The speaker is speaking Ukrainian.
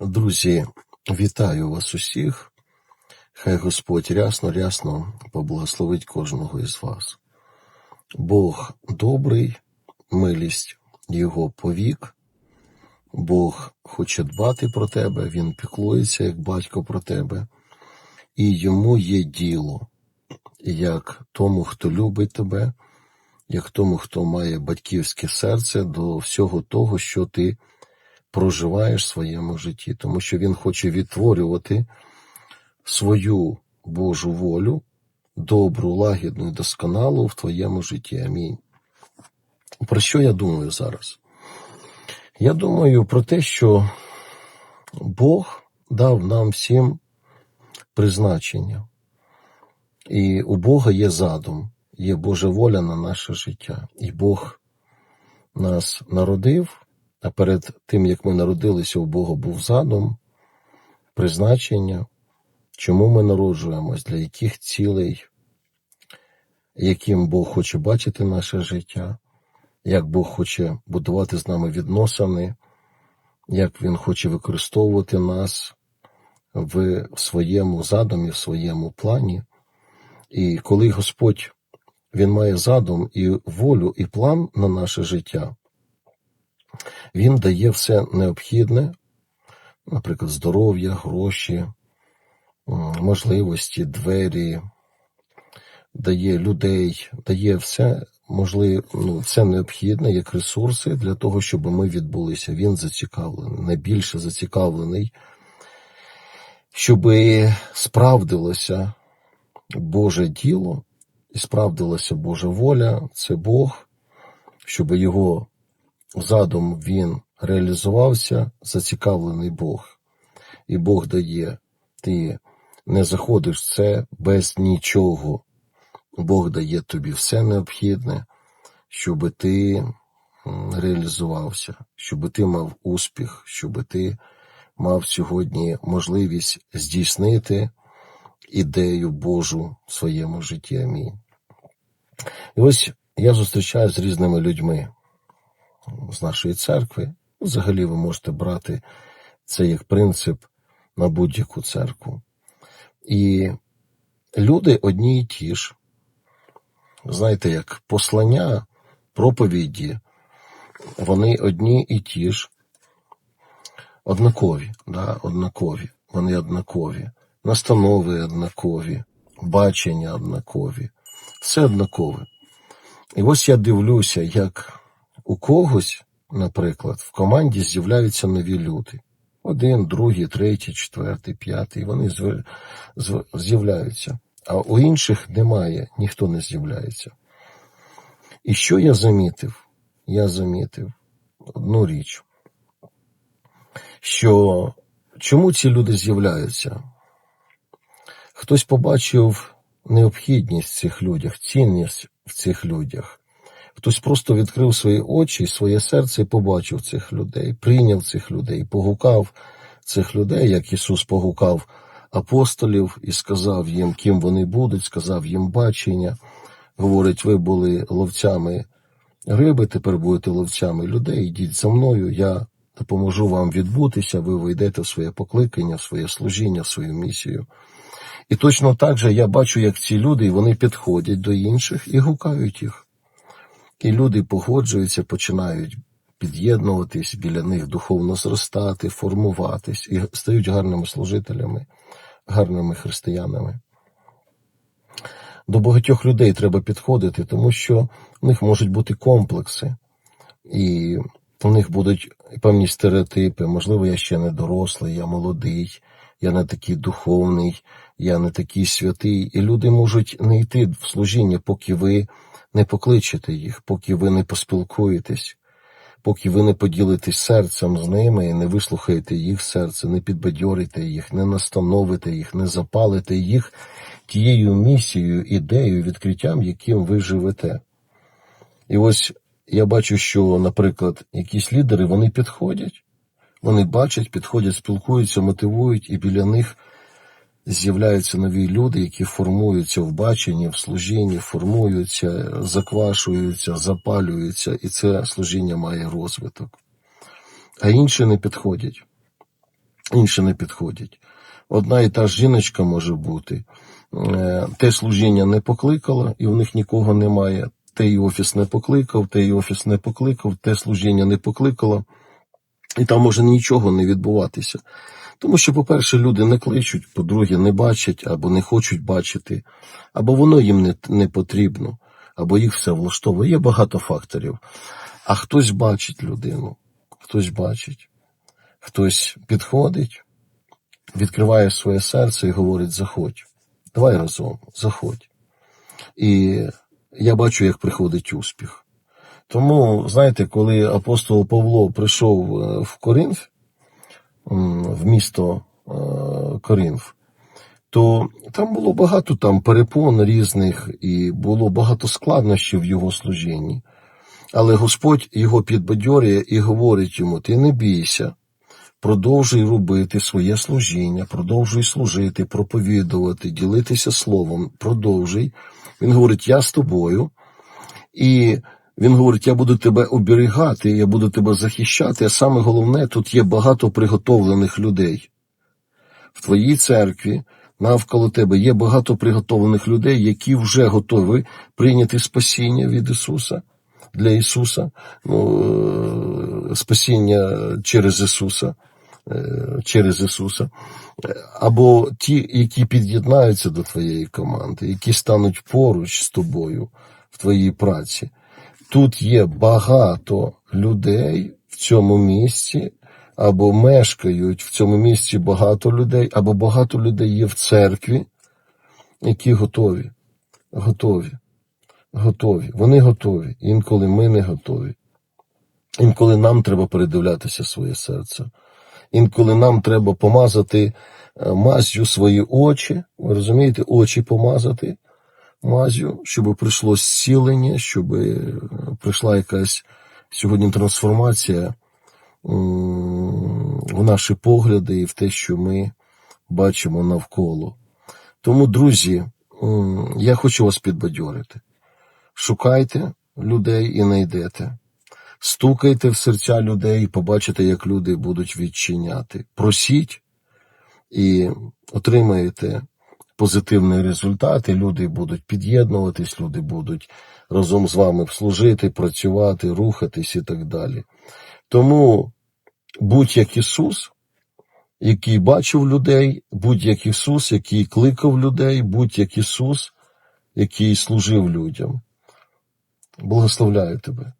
Друзі, вітаю вас усіх. Хай Господь рясно, рясно поблагословить кожного із вас. Бог добрий, милість Його повік. Бог хоче дбати про тебе, Він піклується, як батько про тебе, і йому є діло, як тому, хто любить тебе, як тому, хто має батьківське серце до всього того, що ти проживаєш в своєму житті, тому що він хоче відтворювати свою Божу волю, добру, лагідну і досконалу в твоєму житті. Амінь. Про що я думаю зараз? Я думаю про те, що Бог дав нам всім призначення, і у Бога є задум, є Божа воля на наше життя. І Бог нас народив, а перед тим, як ми народилися, у Бога був задум, призначення, чому ми народжуємось, для яких цілей, яким Бог хоче бачити наше життя, як Бог хоче будувати з нами відносини, як Він хоче використовувати нас в своєму задумі, в своєму плані. І коли Господь Він має задум і волю, і план на наше життя, Він дає все необхідне, наприклад, здоров'я, гроші, можливості, двері, дає людей, дає все можливе, ну, все необхідне як ресурси для того, щоб ми відбулися. Він зацікавлений, найбільше зацікавлений, щоб справдилося Боже діло і справдилася Божа воля, це Бог, щоб його задум він реалізувався, зацікавлений Бог. І Бог дає, ти не заходиш в це без нічого. Бог дає тобі все необхідне, щоб ти реалізувався, щоб ти мав успіх, щоб ти мав сьогодні можливість здійснити ідею Божу в своєму житті. Амінь. І ось я зустрічаюся з різними людьми з нашої церкви. Взагалі ви можете брати це як принцип на будь-яку церкву. І люди одні й ті ж. Знаєте, як послання, проповіді, вони одні і ті ж, однакові, да, однакові, вони однакові, настанови однакові, бачення однакові, все однакове. І ось я дивлюся, як у когось, наприклад, в команді з'являються нові люди. Один, другий, третій, четвертий, п'ятий. Вони з'являються. А у інших немає, ніхто не з'являється. І що я замітив? Я замітив одну річ, що чому ці люди з'являються? Хтось побачив необхідність в цих людях, цінність в цих людях. Хтось просто відкрив свої очі, своє серце і побачив цих людей, прийняв цих людей, погукав цих людей, як Ісус погукав апостолів і сказав їм, ким вони будуть, сказав їм бачення. Говорить, ви були ловцями риби, тепер будете ловцями людей, йдіть за мною, я допоможу вам відбутися, ви вийдете в своє покликання, в своє служіння, в свою місію. І точно так же я бачу, як ці люди, вони підходять до інших і гукають їх. І люди погоджуються, починають під'єднуватись, біля них духовно зростати, формуватись і стають гарними служителями, гарними християнами. До багатьох людей треба підходити, тому що в них можуть бути комплекси, і у них будуть певні стереотипи. Можливо, я ще не дорослий, я молодий, я не такий духовний, я не такий святий. І люди можуть не йти в служіння, поки ви не покличете їх, поки ви не поспілкуєтесь, поки ви не поділитесь серцем з ними і не вислухаєте їх серце, не підбадьорите їх, не настановите їх, не запалите їх тією місією, ідеєю, відкриттям, яким ви живете. І ось я бачу, що, наприклад, якісь лідери вони підходять, вони бачать, підходять, спілкуються, мотивують, і біля них з'являються нові люди, які формуються в баченні, в служінні, формуються, заквашуються, запалюються, і це служіння має розвиток. А інші не підходять. інші не підходять. Одна і та ж жіночка може бути. Е, Те служіння не покликало, і в них нікого немає. Той офіс не покликав, той офіс не покликав, те служіння не покликало, і там може нічого не відбуватися. Тому що, по-перше, люди не кличуть, по-друге, не бачать або не хочуть бачити, або воно їм не, не потрібно, або їх все влаштовує. Є багато факторів. А хтось бачить людину, хтось бачить, хтось підходить, відкриває своє серце і говорить: заходь, давай разом, заходь. І я бачу, як приходить успіх. Тому, знаєте, коли апостол Павло прийшов е, в Коринф, в місто е, Коринф, то там було багато там перепон різних і було багато складнощів в його служінні. Але Господь його підбадьорює і говорить йому: ти не бійся, продовжуй робити своє служіння, продовжуй служити, проповідувати, ділитися словом, продовжуй. Він говорить: Я з тобою. І він говорить: я буду тебе оберігати, я буду тебе захищати. А саме головне, тут є багато приготовлених людей. В твоїй церкві навколо тебе є багато приготовлених людей, які вже готові прийняти спасіння від Ісуса для Ісуса, ну, е, спасіння через Ісуса. е, Через Ісуса, або ті, які під'єднаються до твоєї команди, які стануть поруч з тобою в твоїй праці. Тут є багато людей в цьому місці, або мешкають в цьому місці багато людей, або багато людей є в церкві, які готові, готові, готові. Вони готові. Інколи ми не готові. Інколи нам треба передивлятися своє серце. Інколи нам треба помазати е, мазю свої очі, ви розумієте, очі помазати мазю, щоб прийшло зцілення, щоб е, прийшла якась сьогодні трансформація в наші погляди і в те, що ми бачимо навколо. Тому, друзі, я хочу вас підбадьорити. Шукайте людей і знайдете. Стукайте в серця людей і побачите, як люди будуть відчиняти. Просіть і отримаєте позитивний результат, і люди будуть під'єднуватись, люди будуть разом з вами служити, працювати, рухатись і так далі. Тому будь як Ісус, який бачив людей, будь як Ісус, який кликав людей, будь як Ісус, який служив людям. Благословляю тебе.